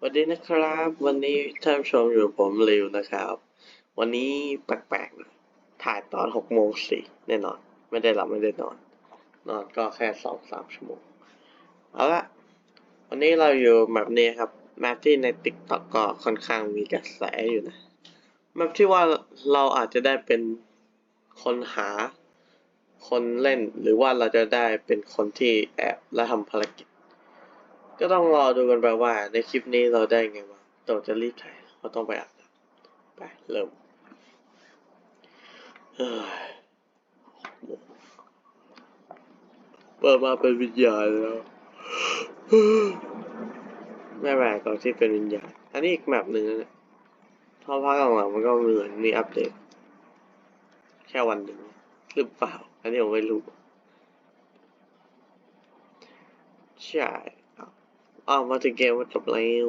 สวัสดีนะครับ วันนี้ท่านชมอยู่ผมริวนะครับ วันนี้แปลกๆนะถ่ายตอนหกโมงสี่แน่นอน ไม่ได้หลับไม่ได้นอน นอนก็แค่สองสามชั่วโมงเอาละวันนี้เราอยู่แมปนี้ครับแมปที่ในติ๊กต็อกก็ค่อนข้างมีกระแสอยู่นะแมปที่ว่าเราอาจจะได้เป็นคนหาคนเล่น หรือว่าเราจะได้เป็นคนที่แอบและทำภารกิจ ก็ต้องรอดูกันไปว่า ในคลิปนี้เราได้ไงวะเราจะรีบถ่ายเราต้องไปอาบน้ำไปเริ่มเปิดมาเป็นวิญญาณแล้วไม่แปลกตรงที่เป็นวิญญาณ อันนี้อีกแมปหนึ่งนะเนี่ยเพราะภาคหลังๆมันก็เหมือนมีอัปเดต แค่วันหนึ่งหรือเปล่า อันนี้ผมไม่รู้ ใช่ อ้าวมาถึงเกมมันจบแล้ว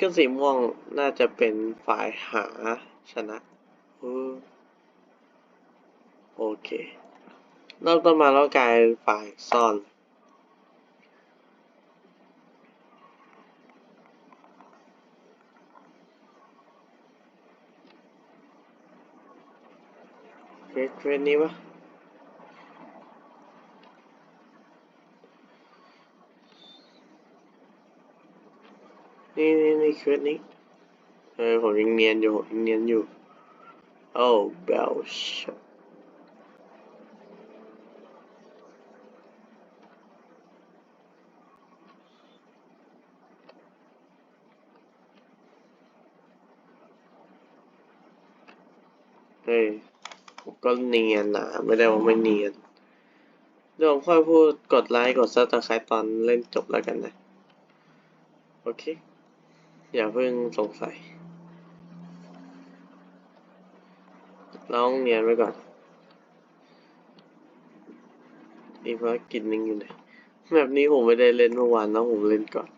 ก็สีม่วงน่าจะเป็นฝ่ายหาชนะโอเคเริ่มต้นมาแล้วกลายฝ่ายซ่อนเควสเควสนี้ปะ นี่นี่นี่เควสนี้ เออผมยังเนียนอยู่ผมยังเนียนอยู่ โอ้เบลชเฮ้ยผมก็เนียนนะไม่ได้ว่าไม่เนียนเดี๋ยวผมค่อยพูดกดไลค์กดซับสไครต์ตอนเล่นจบแล้วกันนะ โอเค อย่าเพิ่งสงสัยลองเนียนไว้ก่อนอีกภารกิจหนึ่งอยู่ไหนแบบนี้ผมไม่ได้เล่นเมื่อวานนะผมเล่นก่อน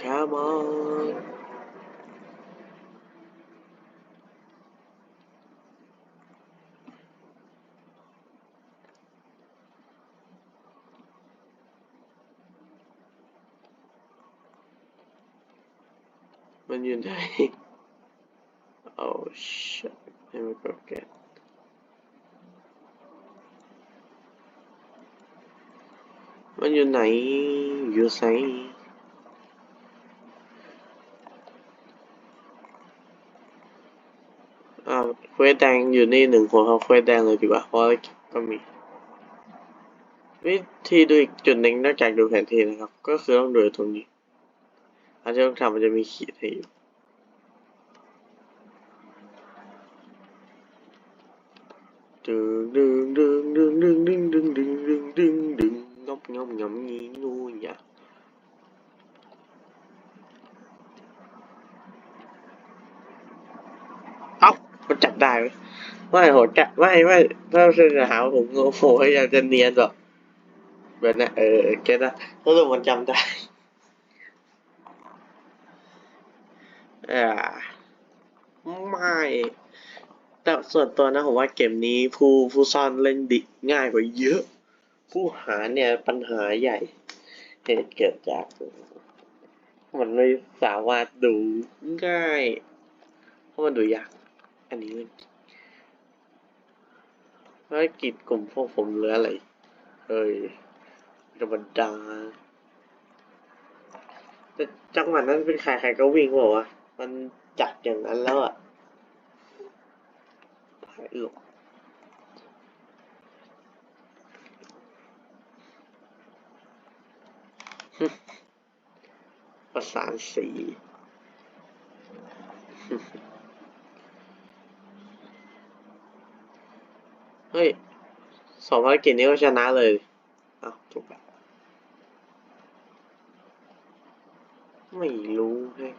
Come on มันอยู่ไหน oh shit ให้มันกดแกนมันอยู่ไหนอยู่ไหนอ่าเควสแดงอยู่นี่หนึ่งคนเขาเควสแดงเลยดีกว่าเพราะก็มี วิธีดูอีกจุดหนึ่งนอกจากดูแผนที่นะครับ ก็คือต้องดูตรงนี้อันที่ต้องทำมันจะมีขีดให้อยู่ ไม่โหจะไม่ไม่ถ้าจะหาว่าผมโง่โหอยากจะเนียนหรอแบบนั้นเออแกนะสรุปมันจำได้อ่าไม่แต่ส่วนตัวนะผมว่าเกมนี้ผู้ผู้ซ่อนเล่นดิง่ายกว่าเยอะ ผู้หาเนี่ยปัญหาใหญ่ เหตุเกิดจาก มันไม่สามารถดูง่าย เพราะมันดูยาก อันนี้ ภารกิจกลุ่มพวกผมเหลืออะไร เฮ้ยธรรมดาแต่จังหวะนั้นเป็นใครใครก็วิ่งบอกว่า มันจัดอย่างนั้นแล้วอะถ่ายลงประสานสี เฮ้ยสองภารกิจนี้ก็ชนะเลยอ้าวถูกแล้วไม่รู้เฮ้ย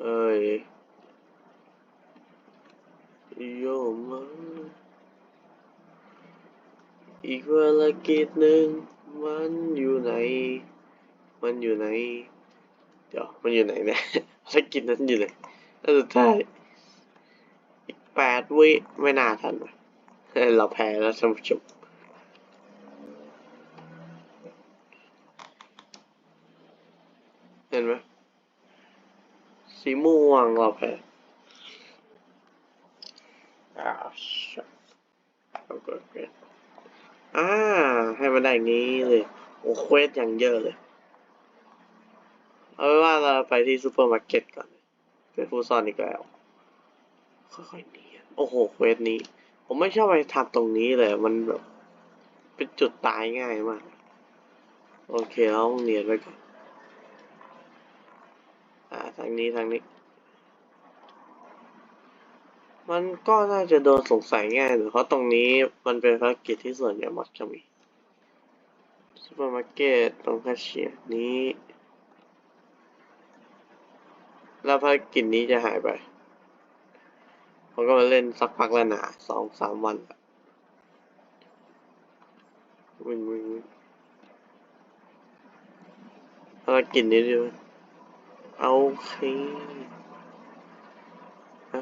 เอ้ยโยมมาอีกภารกิจหนึ่งมันอยู่ไหน มันอยู่ไหน เดี๋ยว มันอยู่ไหนเนี่ยภารกิจนั้นอยู่ไหนแล้วสุดท้าย แปดวิไม่น่าทันเราแพ้แล้วท่านผู้ชมเห็นไหมสีม่วงเราแพ้อ่าชัดเอาเกิดเกิดอ่า ให้มันได้งนี้เลย โอ้เควสอย่างเยอะเลย เอาเป็นว่าเราไปที่ซูเปอร์มาร์เก็ตก่อนเป็นผู้ซ่อนอีกแล้วค่อยๆเนี โอ้โหเวสนี้ ผมไม่ชอบไปทำตรงนี้เลยมันแบบ เป็นจุดตายง่ายมาก โอเคเราต้องเนียนไว้ก่อนอ่าทางนี้ทางนี้ มันก็น่าจะโดนสงสัยง่ายเพราะตรงนี้มันเป็นภารกิจที่ส่วนใหญ่มักจะมีซูเปอร์มาร์เก็ตตรงแคชเชียร์นี้ แล้วภารกิจนี้จะหายไป ผมก็มาเล่นสักพักแล้วนะสองสามวันวิ่งวิ่งวิ่งภารกิจนี้ด้วเอาโอเคฮะ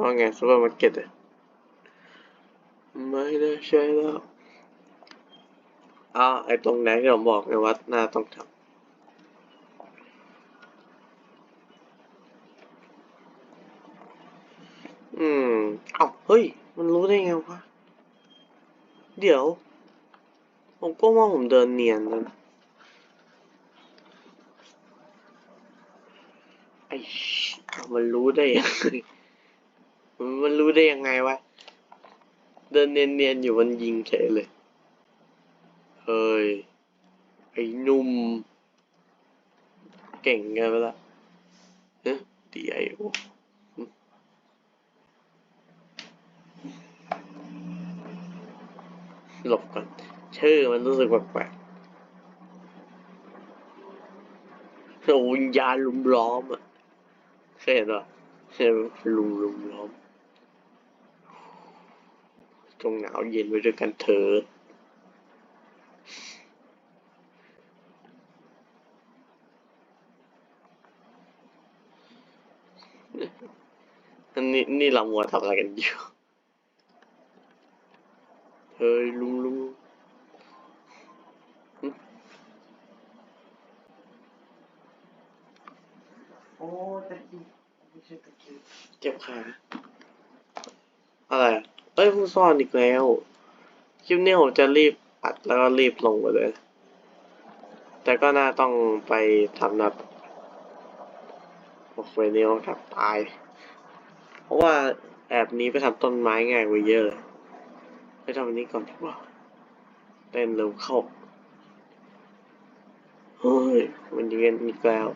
ว่าไงซูเปอร์มาร์เก็ตอะไม่ได้ใช่แล้วอ้าไอตรงไหนที่ผมบอกไงว่าหน้าต้องทำ อืม เอ้า เฮ้ย มันรู้ได้ไงวะ เดี๋ยว ผมก็ว่าผมเดินเนียนนะไอ้มันรู้ได้ยังไงมันรู้ได้ยังไงวะ เดินเนียนๆอยู่มันยิงเฉยเลย เฮ้ย ไอ้หนุ่ม เก่งไงไปละเฮ้ยดีไอโอ หลบก่อน ชื่อมันรู้สึกแปลกๆโอ้วิญญาณลุมล้อมอะเคยเห็นปะเคยลุมลุมล้อมจงหนาวเย็นไว้ด้วยกันเถอะอันนี้นี่เรามัวทำอะไรกันอยู่ เฮ้ยลุงลุงหึโอ้ตะกี้ไม่ใช่ตะกี้เจ็บขาอะไรอะเอ้ยผู้ซ่อนอีกแล้ว คลิปนี้ผมจะรีบอัดแล้วก็รีบลงไปเลย แต่ก็น่าต้องไปทำนับโอ้โหนี่ต้องทำตาย เพราะว่าแอบนี้ไปทำต้นไม้ง่ายกว่าเยอะเลย ไปทำอันนี้ก่อนดีกว่าเต้นเร็วเข้าเฮ้ยมันยิงกันอีกแล้ว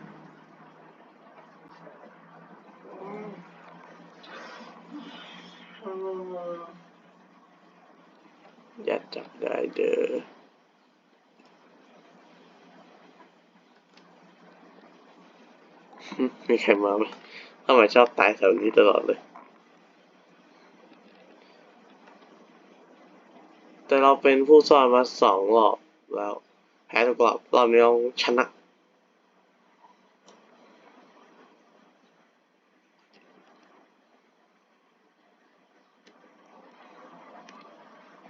อย่าจับได้เด้อมีใครมาไหมทำไมชอบตายแถวนี้ตลอดเลย แต่เราเป็นผู้ซ่อนมาสองรอบแล้วแพ้ทุกรอบรอบนี้เราชนะ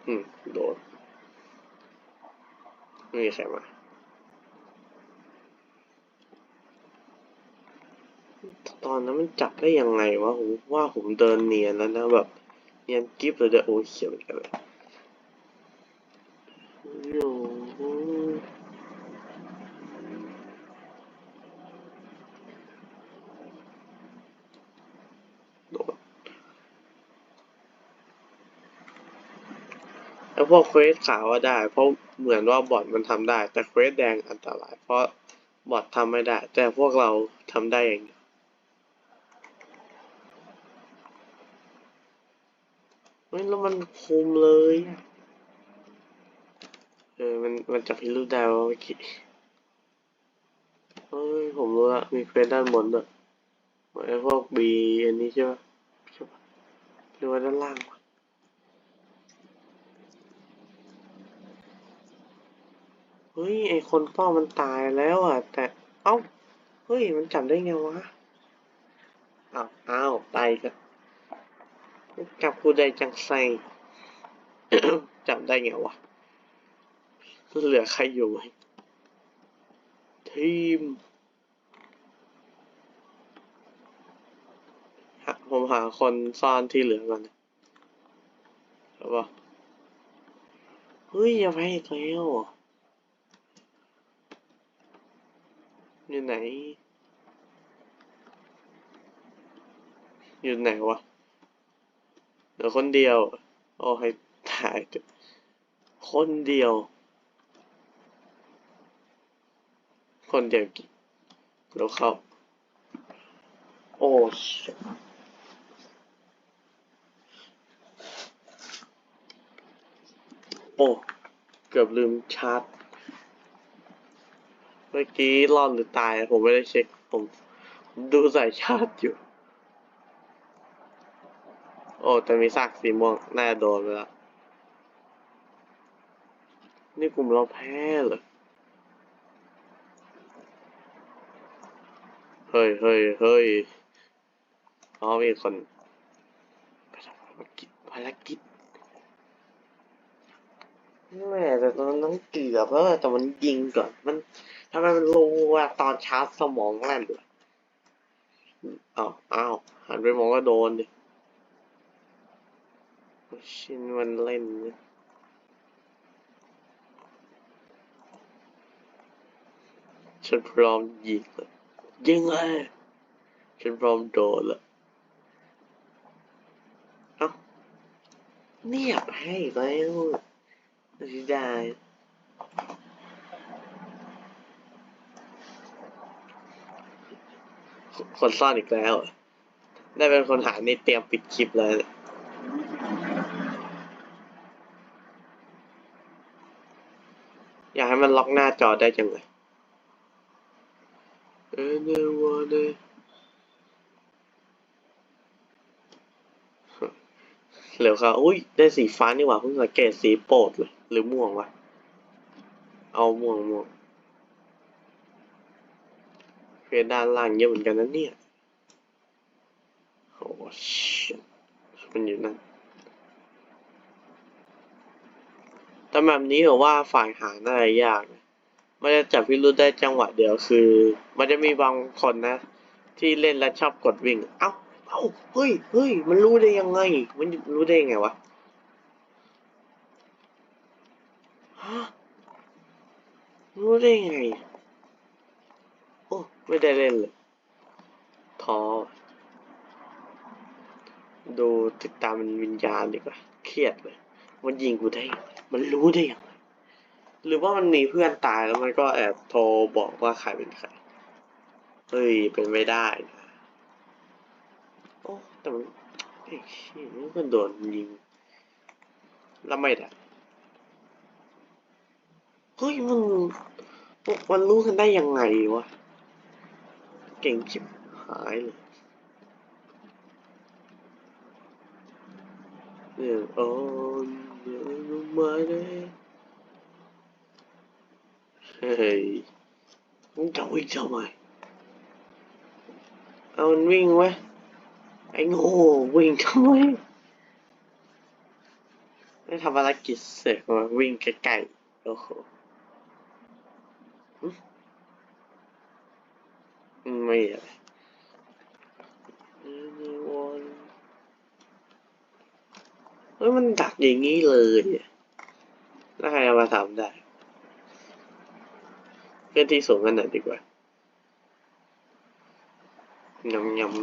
อืมโดนไม่มีใครมาตอนนั้นมันจับได้ยังไงวะผมว่าผมเดินเนียนแล้วนะแบบเนียนกิฟต์เลยเด้อโอ้เขียวเหมือนกันเลยโอ้โหโดนแล้ว พวกเควสขาวว่าได้ เพราะเหมือนว่าบอทมันทำได้ แต่เควสแดงอันตราย เพราะบอททำไม่ได้ แต่พวกเราทำได้เองเฮ้ยแล้วมันคุมเลยเออมันมันจับพิรุธได้ว่าเมื่อกี้เฮ้ยผมรู้ละมีเควสด้านบนด้วยเหมือนพวกบีอันนี้ใช่ปะใช่ปะหรือว่าด้านล่างวะเฮ้ย ไอคนเฝ้ามันตายแล้วอะ แต่เอ้า เฮ้ย มันจับได้ไงวะอ้าวอ้าวตายกันจับผู้ใดจังไสจำได้ไงวะ เหลือใครอยู่ไหมทีม ผมหาคนซ่อนที่เหลือก่อนนะใช่ปะเฮ้ย อย่าไปอีกแล้วเหร อยู่ไหน อยู่ไหนวะเหลือคนเดียว โอ้ให้ถ่าย คนเดียว คนเดียวกี่แล้วเข้า โอ้ยโอ้ เกือบลืมชาร์จ เมื่อกี้รอดหรือตาย ผมไม่ได้เช็ค ผมผมดูสายชาร์จอยู่ โอ้แต่มีซากสีม่วง น่าโดนไปแล้วนี่กลุ่มเราแพ้เหรอ เฮ้ยเฮ้ยเฮ้ยอ๋อมีคนไปทำภารกิจภารกิจแม่แต่ตอนนั้นเกือบแล้วแต่มันยิงก่อนมัน ทำไมมันรู้ว่าตอนชาร์จสมองแล่นล่ะอ้าวอ้าหันไปมองก็โดนดิชินมันเล่นเนี่ยฉันพร้อมยิงเลยยิงเลยฉันพร้อมโดนล้วเอ้าเนียบให้แล้วเสียดาย คนซ่อนอีกแล้ว ได้เป็นคนหานี่เตรียมปิดคลิปเลยเนี่ยอยากให้มันล็อกหน้าจอได้จังเลย anyone เหลือค่ะอุ้ย ได้สีฟ้านี่หว่าเพิ่งสังเกตสีโปรดเลย หรือม่วงวะ เอาม่วงม่วง เพด้านล่างเยอะเหมือนกันนะเนี่ยโอ้ชิมันอยู่นั่นแต่แบบนี้หรอว่าฝ่ายหาน่าจะยากนะมันจะจับพิรุธได้จังหวะเดียวคือ มันจะมีบางคนนะ ที่เล่นแล้วชอบกดวิ่ง เอ้า เอ้า เฮ้ย เฮ้ย มันรู้ได้ยังไง มันรู้ได้ยังไงวะฮะรู้ได้ยังไง ไม่ได้เล่นเลยท้อดูติดตามมันวิญญาณดีกว่า เครียดเลย มันยิงกูได้ มันรู้ได้ยังไงหรือว่ามันมีเพื่อนตายแล้วมันก็แอบโทรบอกว่าใครเป็นใคร เฮ้ย เป็นไม่ได้นะโอ้แต่มันไอ้เหี้มันโดนยิง แล้วไม่ได้ เฮ้ย มัน มันรู้กันได้ยังไงวะ เก่งชิบหายเลยเนี่ยโอ้ยรู้ไหมเนี่ยเฮ้ยมึงจะวิ่งทำไมเอามันวิ่งไว้ไอ้โง่วิ่งทำไมไม่ทำภารกิจเสร็จมาวิ่งใกล้ๆโอ้โห ไม่อะไร Anyone เฮ้ยมันดักอย่างนี้เลยอะแล้วใครเอามาทำได้เพื่อนที่สูงกันหน่อยดีกว่ายำยำ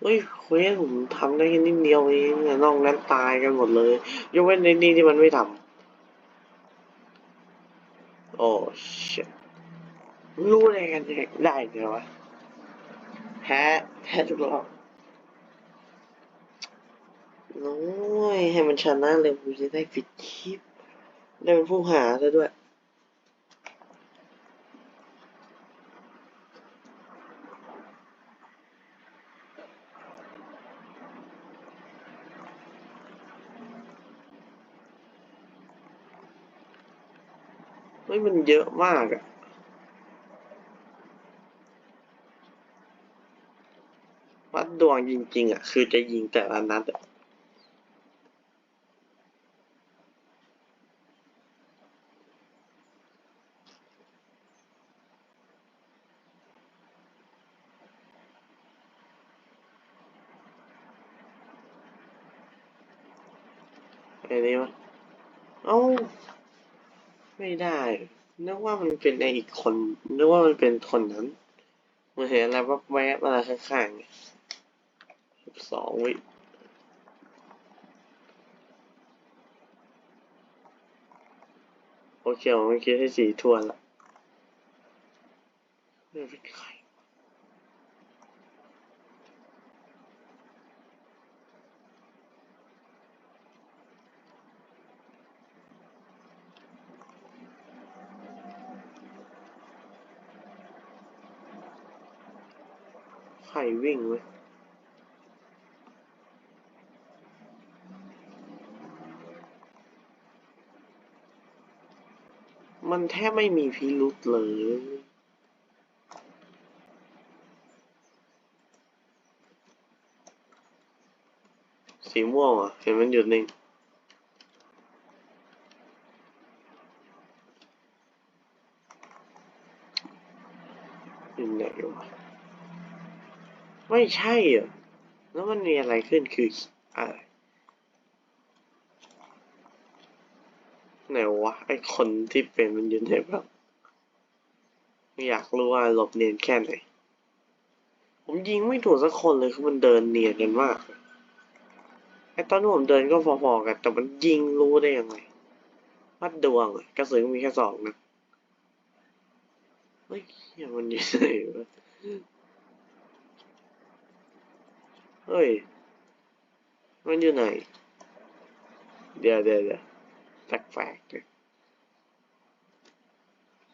เฮ้ย เควสผมทำได้แค่นิดเดียวเองนอกนั้นตายกันหมดเลย ยกเว้นในนี่ที่มันไม่ทำโอ้ชตรู้อะไรกันได้ไงวะแพ้แพ้ทุกรอบโอ้ยให้มันชนะเลยกูจะได้ปิดคลิป ได้เป็นผู้หาซะด้วย เยอะมากอะวัดดวงจริง ๆอะคือจะยิงแต่ละนัดอะไอ้นี่วะเอ้า ไม่ได้ นึกว่ามันเป็นไออีกคนนึกว่ามันเป็นคนนั้นมันเห็นอะไรแวบแวบๆอะไรข้างๆสิบสองวิโอเคผมเม่คิดให้สี่ทวนละไม่เป็นใคร ใครวิ่งเว้ยมันแทบไม่มีพิรุษเลย สีม่วงอะ เห็นมันหยุดนิ่ง อยู่ไหนวะ ไม่ใช่แล้วมันมีอะไรขึ้นคืออะไรไหนวะไอคนที่เป็นมันอยู่ไหนบ้างอยากรู้ว่าหลบเนียนแค่ไหน ผมยิงไม่ถูกสักคนเลยคือมันเดินเนียนกันมากไอตอนที่ผมเดินก็พอๆกัน แต่มันยิงรู้ได้ยังไงวัดดวงอะกระสุนมีแค่สองนะเฮ้ยเหี้ยมันยู่ไหน เฮ้ย มันอยู่ไหน เดี๋ยวเดี๋ยวเดี๋ยวแปลกๆเลย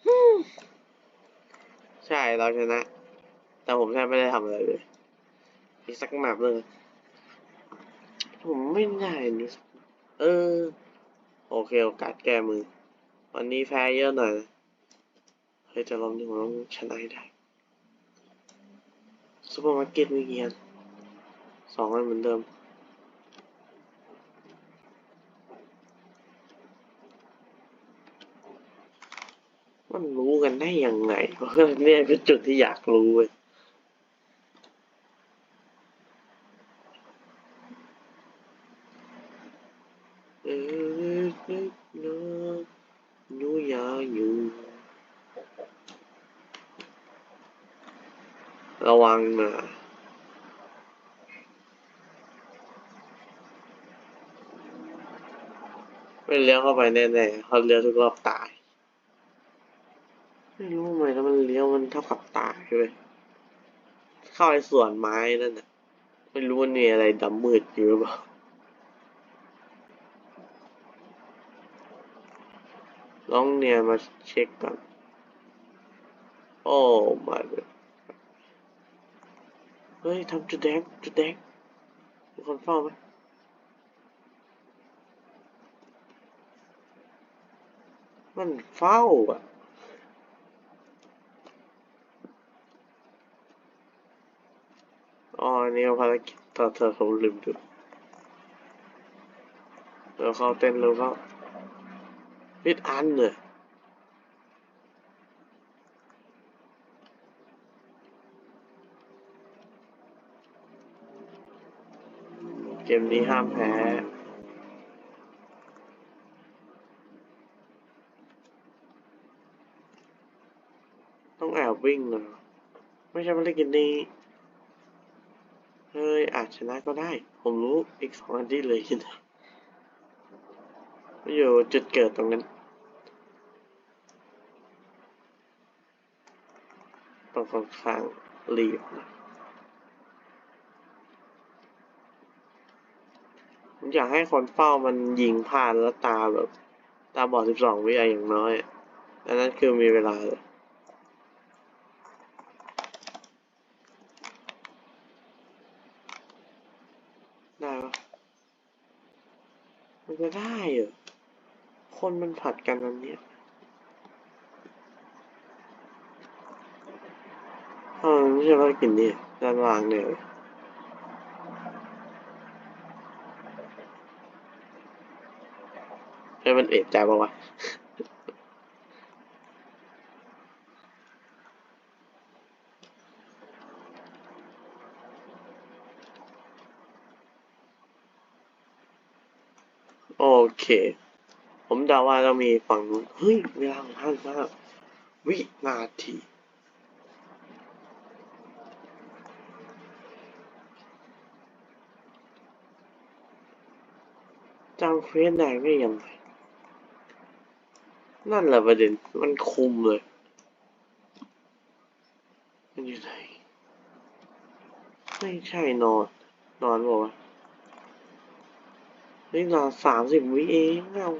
ฮึ่มใช่เราชนะ แต่ผมแทบไม่ได้ทำอะไรเลย อีกสักแมปเลย ผมไม่ได้นี่เออ โอเคโอกาสแก้มือ วันนี้แพ้เยอะหน่อยเฮ้ยจะลองดูผมต้องชนะให้ได้ซูเปอร์มาร์เก็ตมีเงียน สองอันเหมือนเดิม มันรู้กันได้ยังไงเพราะเนี่ยคือจุดที่อยากรู้เว้ยหนูอยากอยู่ ระวังนะ ไม่เลี้ยวเข้าไปแน่ๆเขาเลี้ยวทุกรอบตาย ไม่รู้ทำไมแล้วมันเลี้ยวมันเท่ากับตายเลยเข้าไอ้ส่วนไม้นั่นน่ะไม่รู้มันมีอะไรดำมืดอยู่หรือเปล่าลองเนี่ยมาเช็คก่อนโอ้มาเลยเฮ้ยทำจุดแดงจุดแดงมีคนเฝ้าไหม มันเฝ้าอะอ๋ออันนี่ภารกิจต่อเธอผมลืมดูเดี๋ยวเขาเต้นเร็วเขาพิดอันเลยเกมนี้ห้ามแพ้ ต้องแอบ วิ่งเหรอ ไม่ใช่ภารกิจนี้ เฮ้ย อาจชนะก็ได้ ผมรู้ อีกสองอันที่เหลยอยู่ไหนอยู่จุดเกิดตรงนั้นต้องค่อนข้างรีบนะผมอยากให้คนเฝ้ามันยิงพลาดแล้วตาแบบ ตาบอดสิบสองวิอย่างน้อยอะอันนั้นคือมีเวลาเลยันจะได้เหรอ คนมันผัดกันอันเนี้ยอ่าไม่ใช่ว่ากินนี่ด้านล่างเนี่ยให้มันเอ็ดใจปะวะ เค ผมเดาว่าเรามีฝั่งนู้น เฮ้ย เวลาของท่านมาก วินาที จำเควสได้ไม่ยังไง นั่นแหละประเด็น มันคุมเลย มันอยู่ไหน ไม่ใช่นอน นอนบอกว่า วะเฮ้ยนอนสามสิบวิเองเอา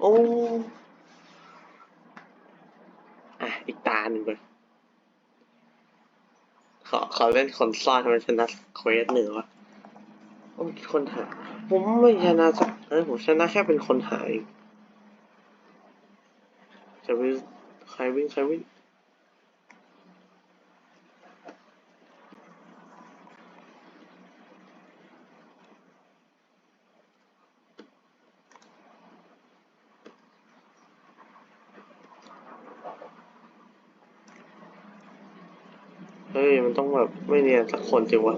โอ้อะอีกตาหนึ่งไปขอขอเล่นคนซ่อนทำไมชนะเควสหนึ่งวะโอ้คนหา ผมไม่ชนะสักเออผมชนะแค่เป็นคนหาเองจะวิ่งใครวิ่งใครวิ่ง เฮ้ย มันต้องแบบ ไม่เนียนสักคนจริงวะ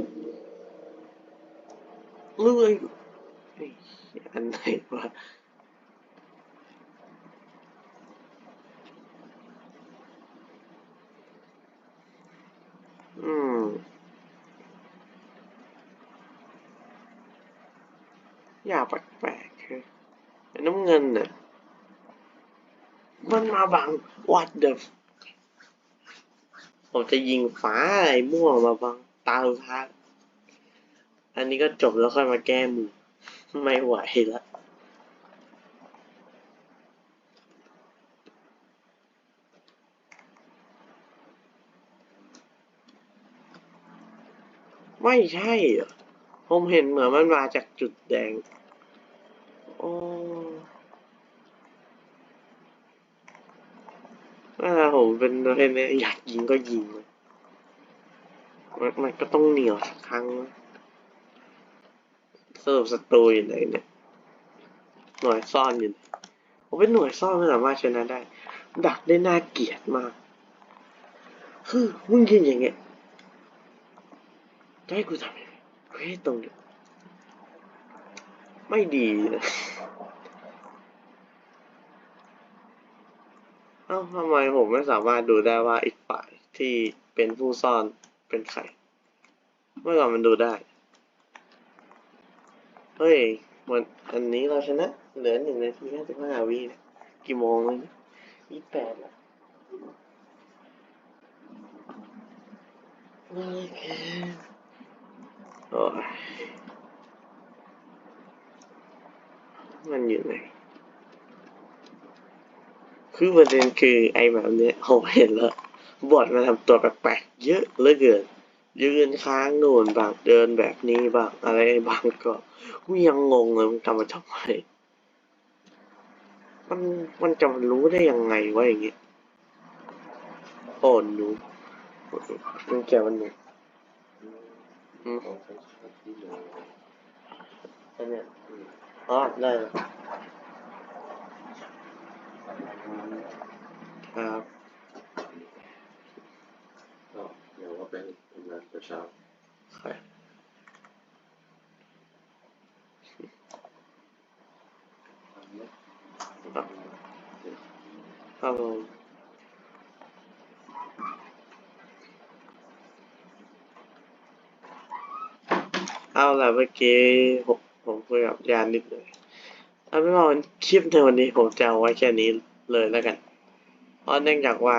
เลื่อยอันไหนวะอืมอย่าแปลกๆคือน้ำเงินน่ะมันมาบัง what the ผมจะยิงฟ้าไอ้ม่วงมาบังตาสุท้าอันนี้ก็จบแล้วค่อยมาแก้มือ ไม่ไหวละไม่ใช่ผมเห็นเหมือนมันมาจากจุดแดง โอ้ ถ้าผมเป็นประเภทนี้อยากยิงก็ยิงมันมันก็ต้องเหนียวสักครั้งนะสรุปศัตรูอยู่ไหนเนี่ย หน่วยซ่อนอยู่ไหนผมเป็นหน่วยซ่อนไม่สามารถชนะได้ ดักได้น่าเกลียดมากคือมึงยืนอย่างเงี้ยจะให้กูทำยังไงเฮ้ยตรงนี้ไม่ดีนะ เอ้าทำไมผมไม่สามารถดูได้ว่าอีกฝ่ายที่เป็นผู้ซ่อนเป็นใคร เมื่อก่อนมันดูได้ เฮ้ยหมดอันนี้เราชนะ เหลือหนึ่งนาทีห้าสิบห้าวิกี่โมงเลยเนี่ยยี่สิบแปดล้วโอเคโอ้ยมันอยู่ไหน คือประเด็นคือไอ้แบบเนี้ยผมเห็นแล้วบอดมาทำตัวแปลกๆเยอะเหลือเกิน ยืนค้างโน่นบางเดินแบบนี้บางอะไรบางก็กูยังงงเลยมันทำมาทำไมมันมันจะรู้ได้ยังไงวะอย่างเงี้ยโอ้หนูมันแกมันหนูอืมอันเนี้ยอืมอ๋อได้ ครับก็เดี๋ยวว่าเป็นเป็นงานเช้าใครครับผมเอาล่ะเมื่อกี้ผมผมคุยกับยานนิดหน่อย เอาไม่ว่าคลิปในวันนี้ผมจะเอาไว้แค่นี้เลยแล้วกัน เพราะเนื่องจากว่า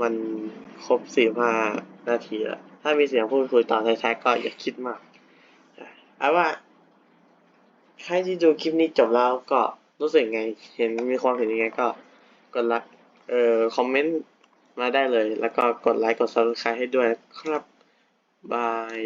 มันครบสี่ห้านาทีแล้ว ถ้ามีเสียงพูดคุยต่อท้ายๆก็อย่าคิดมากเอาว่าใครที่ดูคลิปนี้จบแล้วก็รู้สึกไง เห็นมีความเห็นยังไงก็กดไลค์เอ่อคอมเมนต์มาได้เลย แล้วก็กดไลค์กด subscribe ให้ด้วยครับบาย